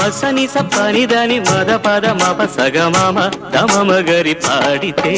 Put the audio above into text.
పసని సప్పని దాని మద పద మప సగమామ దమమ గరి పాడితే.